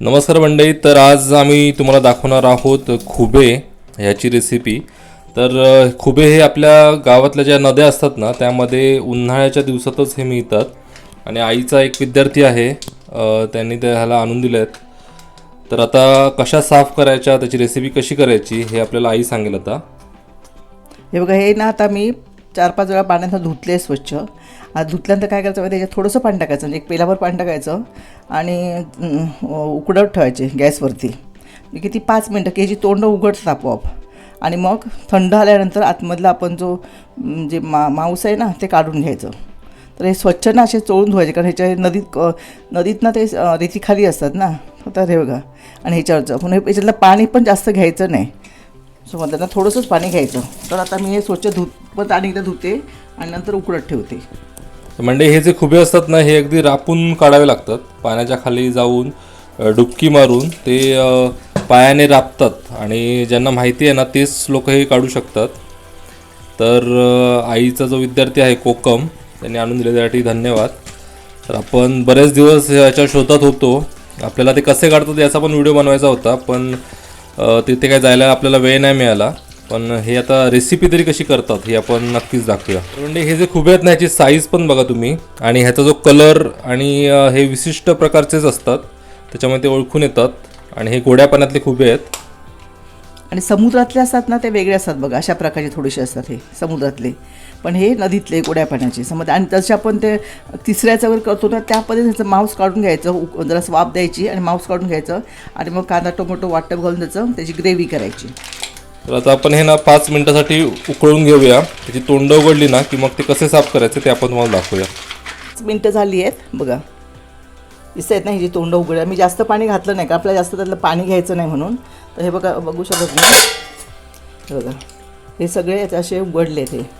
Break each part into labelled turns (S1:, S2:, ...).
S1: नमस्कार मंडळी तर आज आम्ही तुम्हाला दाखवणार आहोत खुबे ह्याची रेसिपी तर खुबे हे आपल्या गावातल्या ज्या नद्या असतात ना त्यामध्ये उन्हाळ्याच्या दिवसातच हे मिळतात. आणि आईचा एक विद्यार्थी आहे त्यांनी त्या ह्याला आणून दिले आहेत तर आता कशा साफ करायच्या त्याची रेसिपी कशी करायची हे आपल्याला आई सांगेल आता.
S2: हे बघा हे ना आता मी चार पाच वेळा पाण्यात धुतले स्वच्छ. आता धुतल्यानंतर काय करायचं त्याच्यात थोडंसं पाणी टाकायचं. म्हणजे एक पेलाभर पाणी टाकायचं आणि उकडत ठेवायचे गॅसवरती. म्हणजे किती पाच मिनटं की याची तोंड उघडतात आपोआप. आणि मग थंड आल्यानंतर आतमधला आपण जो जे मा मांस आहे ना ते काढून घ्यायचं. तर हे स्वच्छ ना असे चोळून धुवायचे कारण ह्याच्या नदीत नदीत ना ते रेतीखाली रेती खाली असतात ना. तर हे बघा. आणि ह्याच्यावरचं पण हे- याच्यातलं पाणी पण जास्त घ्यायचं नाही. सो मग त्यांना थोडंसंच पाणी घ्यायचं. तर आता मी हे स्वच्छ धुत पण आणि एकदा धुते आणि नंतर उकडत ठेवते.
S1: म्हणजे हे जे खुबे असतात ना हे अगदी रापून काढावे लागतात. पाण्याच्या खाली जाऊन डुबकी मारून ते पायाने राबतात. आणि ज्यांना माहिती आहे ना तेच लोक हे काढू शकतात. तर आईचा जो विद्यार्थी आहे कोकम त्यांनी आणून दिल्यासाठी धन्यवाद. तर आपण बरेच दिवस याच्या शोधात होतो. आपल्याला ते कसे काढतात याचा पण व्हिडिओ बनवायचा होता पण तिथे काय जायला आपल्याला वेळ नाही मिळाला. पण हे आता रेसिपी तरी कशी करतात हे आपण नक्कीच दाखवूया. म्हणजे हे जे खुबे आहेत ना ह्याची साईज पण बघा तुम्ही. आणि ह्याचा जो कलर आणि हे विशिष्ट प्रकारचेच असतात. त्याच्यामुळे ते ओळखून येतात. आणि हे गोड्या पाण्यातले खुबे आहेत.
S2: आणि समुद्रातले असतात ना ते वेगळे असतात बघा. अशा प्रकारचे थोडेसे असतात हे समुद्रातले. पण हे नदीतले गोड्या पाण्याचे समज आणि जसे आपण ते तिसऱ्याचं वगैरे करतो ना त्या पद्धतीचं मांस काढून घ्यायचं. उक- जरा स्वाप द्यायची आणि मांस काढून घ्यायचं. आणि मग कांदा टोमॅटो वाटप घालून त्याचं त्याची ग्रेव्ही करायची.
S1: तर आता आपण हे ना पाच मिनटासाठी उकळून घेऊया. त्याची तोंड उघडली ना की मग ते कसे साफ करायचे ते आपण तुम्हाला दाखवूया.
S2: पाच मिनटं झाली आहेत. बघा. दिसत आहेत ना ह्याची जी तोंड उघड्या मी जास्त पाणी घातलं नाही का? आपल्याला जास्त त्यातलं पाणी घ्यायचं नाही म्हणून. तर हे बघा बघू शकत नाही. बघा. हे सगळे याचे असे उघडले ते.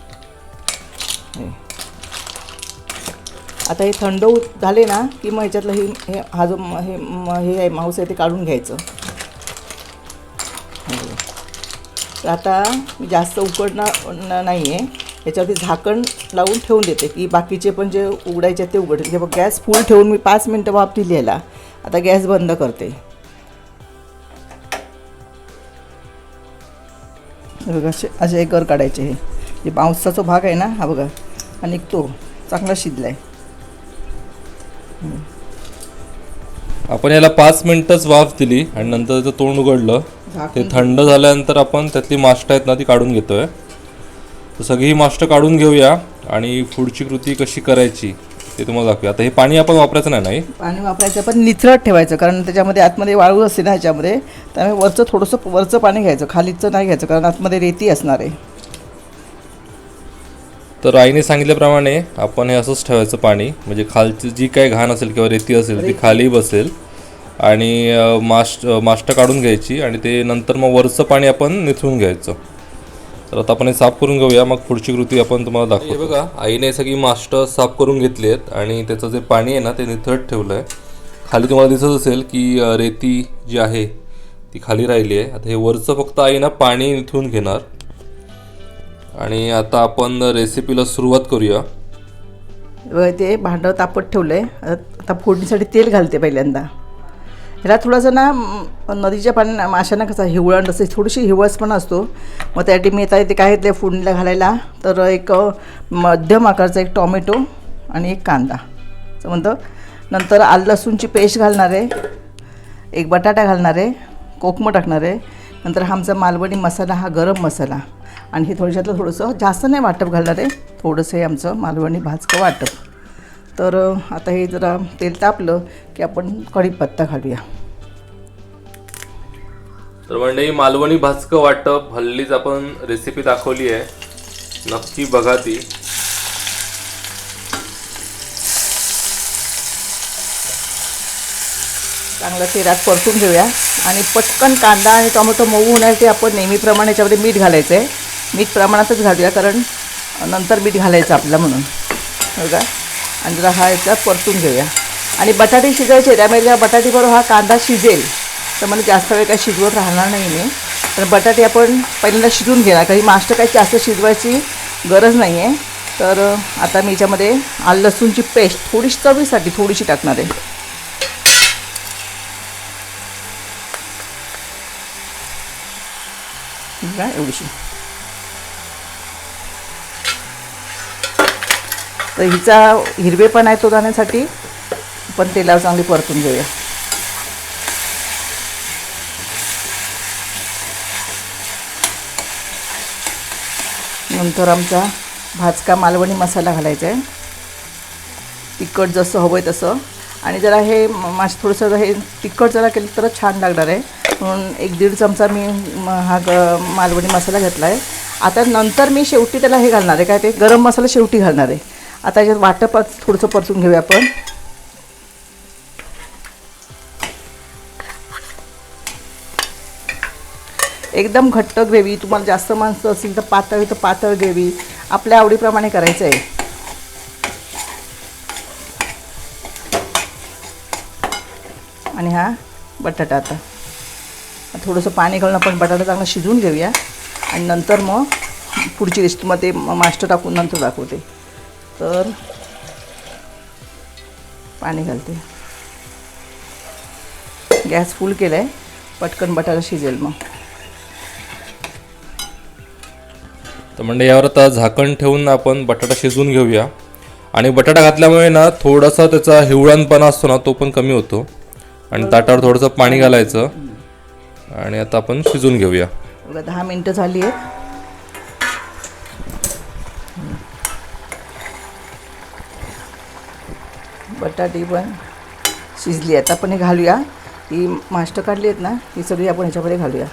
S2: आता हे थंड झाले ना की मग ह्याच्यातलं हे हे हा जो हे म- हे आहे मांस आहे ते काढून घ्यायचं. तर आता जास्त उकडणार नाही आहे याच्यावरती झाकण लावून ठेवून देते की बाकीचे पण जे उघडायचे ते उघडतील हे गॅस फुल ठेवून मी पाच मिनटं वाफ दिली याला आता गॅस बंद करते. बघा असे असे एक काढायचे हे. जे मांसाचा भाग आहे ना हा बघा. हा निघतो. चांगला शिजला आहे
S1: आपण याला पाच मिनटंच वाफ दिली आणि नंतर त्याचं तोंड उघडलं ते थंड झाल्यानंतर आपण त्यातली मास्ट आहेत ना ती काढून घेतोय. तर सगळी ही मास्ट काढून घेऊया आणि पुढची कृती कशी करायची ते तुम्हाला दाखवूया. आता हे पाणी आपण वापरायचं नाही नाही?
S2: पाणी वापरायचं पण निथरट ठेवायचं कारण त्याच्यामध्ये आतमध्ये वाळू असते ना ह्याच्यामध्ये त्यामुळे वरचं थोडंसं वरचं पाणी घ्यायचं खालीचं नाही घ्यायचं कारण आतमध्ये रेती असणार आहे.
S1: तर आईने सांगितल्याप्रमाणे आपण हे असंच ठेवायचं पाणी म्हणजे खालची जी काही घाण असेल किंवा रेती असेल ती खाली बसेल. आणि मास्ट अ, मास्ट काढून घ्यायची आणि ते नंतर मग वरचं पाणी आपण निथळून घ्यायचं. तर आता आपण हे साफ करून घेऊया. मग पुढची कृती आपण तुम्हाला दाखवू बघा आईने सगळी मास्ट साफ करून घेतली आहेत आणि त्याचं जे पाणी आहे ना ते निथळत ठेवलं आहे खाली तुम्हाला दिसत असेल की रेती जी आहे ती खाली राहिली आहे. आता हे वरचं फक्त आई ना पाणी निथळून घेणार. आणि आता आपण रेसिपीला सुरुवात करूया.
S2: ते भांडं तापत ठेवलं आहे आता फोडणीसाठी तेल घालते पहिल्यांदा. ह्याला थोडंसं ना नदीच्या पाण्या माशांना कसा हिवळण असते थोडीशी हिवळसपणा असतो. मग त्यासाठी मी आता ते काय घेतलं फोडणीला घालायला? तर एक मध्यम आकारचा एक टॉमॅटो आणि एक कांदा. असं म्हणतं. नंतर आलं लसूणची पेस्ट घालणार आहे. एक बटाटा घालणार आहे. कोकमं टाकणार आहे. नंतर हा आमचा मालवणी मसाला हा गरम मसाला. आणि हे थोडशातलं थोडंसं जास्त नाही वाटप घालणार आहे. थोडंसं हे आमचं मालवणी भाजकं वाटप. तर आता हे जरा तेल तापलं की आपण कढीपत्ता घालूया.
S1: तर म्हणजे मालवणी भाजकं वाटप हल्लीच आपण रेसिपी दाखवली आहे. नक्की बघा ती.
S2: चांगलं तेलात परतून घेऊया. आणि पटकन कांदा आणि टोमॅटो मऊ होण्यासाठी आपण नेहमीप्रमाणे याच्यामध्ये मीठ घालायचं आहे मीठ प्रमाणातच घालूया कारण नंतर मीठ घालायचं आपलं म्हणून. बघा. आणि जरा हा याचा परतून घेऊया. आणि बटाटे शिजायचे त्यामुळे जेव्हा बटाटेबरोबर हा कांदा शिजेल. तर मला जास्त वेळ काही शिजवत राहणार नाही मी. तर बटाटे आपण पहिल्यांदा शिजून घेणार काही मास्टर काही जास्त शिजवायची गरज नाही आहे तर आता मी याच्यामध्ये आल लसूणची पेस्ट थोडीशी चवीसाठी थोडीशी टाकणार आहे. एवढीशी. तर हिचा हिरवेपणा आहे तो जाण्यासाठी पण तेलावर चांगली परतून घेऊया. नंतर आमचा भाजका मालवणी मसाला घालायचा आहे. तिखट जसं हवं आहे तसं. आणि जरा हे म- माश थोडंसं हे तिखट जरा केलं तरच छान लागणार आहे. म्हणून एक दीड चमचा मी म- हा ग मालवणी मसाला घेतला आहे आता नंतर मी शेवटी त्याला हे घालणार आहे. काय ते? गरम मसाला शेवटी घालणार आहे. आता याच्यात वाटप थोडंसं परतून घेऊया आपण. एकदम घट्ट ग्रेव्ही तुम्हाला जास्त माणसं असतील तर पातळ तर पातळ ग्रेव्ही. आपल्या आवडीप्रमाणे करायचं आहे. आणि हा बटाटा आता. थोडंसं पाणी घालून आपण बटाटा चांगला शिजवून घेऊया. आणि नंतर मग पुढची रेसिपी ते मास्टर टाकून नंतर दाखवते. तर पाणी घालते. गॅस फुल केला आहे पटकन बटाटा शिजेल मग.
S1: तर म्हणजे यावर आता झाकण ठेवून आपण बटाटा शिजवून घेऊया. आणि बटाटा घातल्यामुळे ना थोडासा त्याचा हिवळणपणा असतो ना तो पण कमी होतो. आणि ताटावर थोडंसं पाणी घालायचं. आणि आता आपण शिजवून घेऊया.
S2: दहा मिनटं झाली आहेत. बटाटे पण शिजली आहेत. आपण हे घालूया. ही मास्टर काढली आहेत ना ही सगळी आपण ह्याच्यामध्ये घालूया.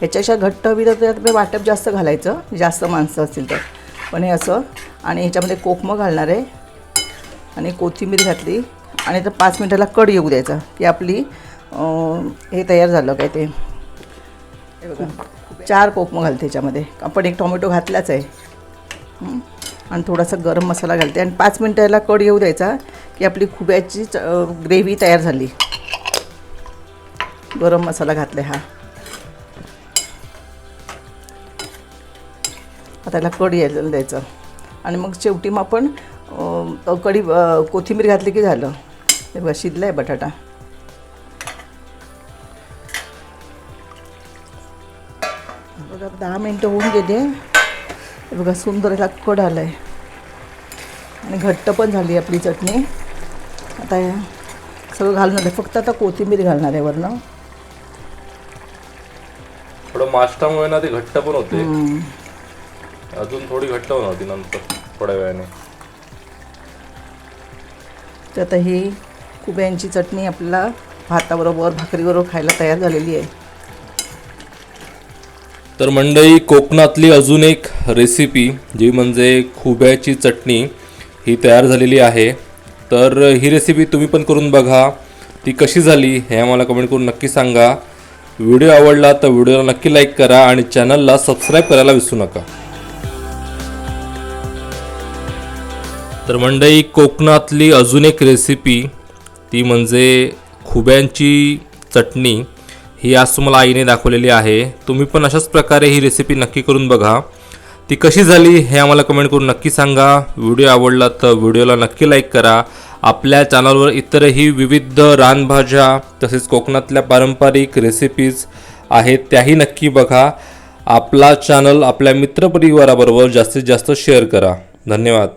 S2: ह्याच्याशा ह्याच्यापेक्षा घट्ट हवी तर त्यात वाटप जास्त घालायचं जास्त माणसं असतील तर. पण हे असं आणि ह्याच्यामध्ये कोकमं घालणार आहे. आणि कोथिंबीर घातली. आणि तर पाच मिनटाला कड येऊ द्यायचा. की आपली हे तयार झालं काय ते. चार कोकमं घालते ह्याच्यामध्ये आपण एक टोमॅटो घातलाच आहे. आणि थोडासा गरम मसाला घालते. आणि पाच मिनटाला कड येऊ द्यायचा की आपली खुब्याची ग्रेव्ही तयार झाली. गरम मसाला घातला हा. आता त्याला कढी यायला द्यायचं. आणि मग शेवटी मग आपण कढी कोथिंबीर घातली की झालं? हे बघा शिजला आहे बटाटा बघा दहा मिनटं होऊन गेले. हे बघा सुंदर असा कड आला आहे आणि घट्ट पण झाली आपली चटणी. आता सगळं घालणार आहे. फक्त आता कोथिंबीर घालणार आहे वरनं.
S1: थोडं मास्टामुळे ना ते घट्ट पण होते. अजून थोडी घट्ट होणार होती नंतर थोड्या वेळाने.
S2: तर आता ही कुब्यांची चटणी आपल्याला भाताबरोबर भाकरीबरोबर खायला तयार झालेली आहे.
S1: तर मंडळी कोकणातली अजून एक रेसिपी जी म्हणजे खुब्याची चटणी ही तयार झालेली आहे. तर ही रेसिपी तुम्ही पण करून बघा. ती कशी झाली हे आम्हाला कमेंट करून नक्की सांगा. व्हिडिओ आवडला तर व्हिडिओला नक्की लाईक करा आणि चॅनलला सबस्क्राईब करायला विसरू नका. तर मंडळी कोकणातली अजून एक रेसिपी ती म्हणजे खुब्यांची चटणी. ही आज तुम्हाला आईने दाखवलेली आहे. तुम्ही पण अशाच प्रकारे ही रेसिपी नक्की करून बघा. ती कशी झाली हे आम्हाला कमेंट करून नक्की सांगा. व्हिडिओ आवडला तर व्हिडिओला नक्की लाईक करा. आपल्या चॅनलवर इतरही विविध रानभाज्या तसेच कोकणातल्या पारंपरिक रेसिपीज आहेत त्याही नक्की बघा. आपला चॅनल आपल्या मित्रपरिवाराबरोबर जास्तीत जास्त शेअर करा. धन्यवाद.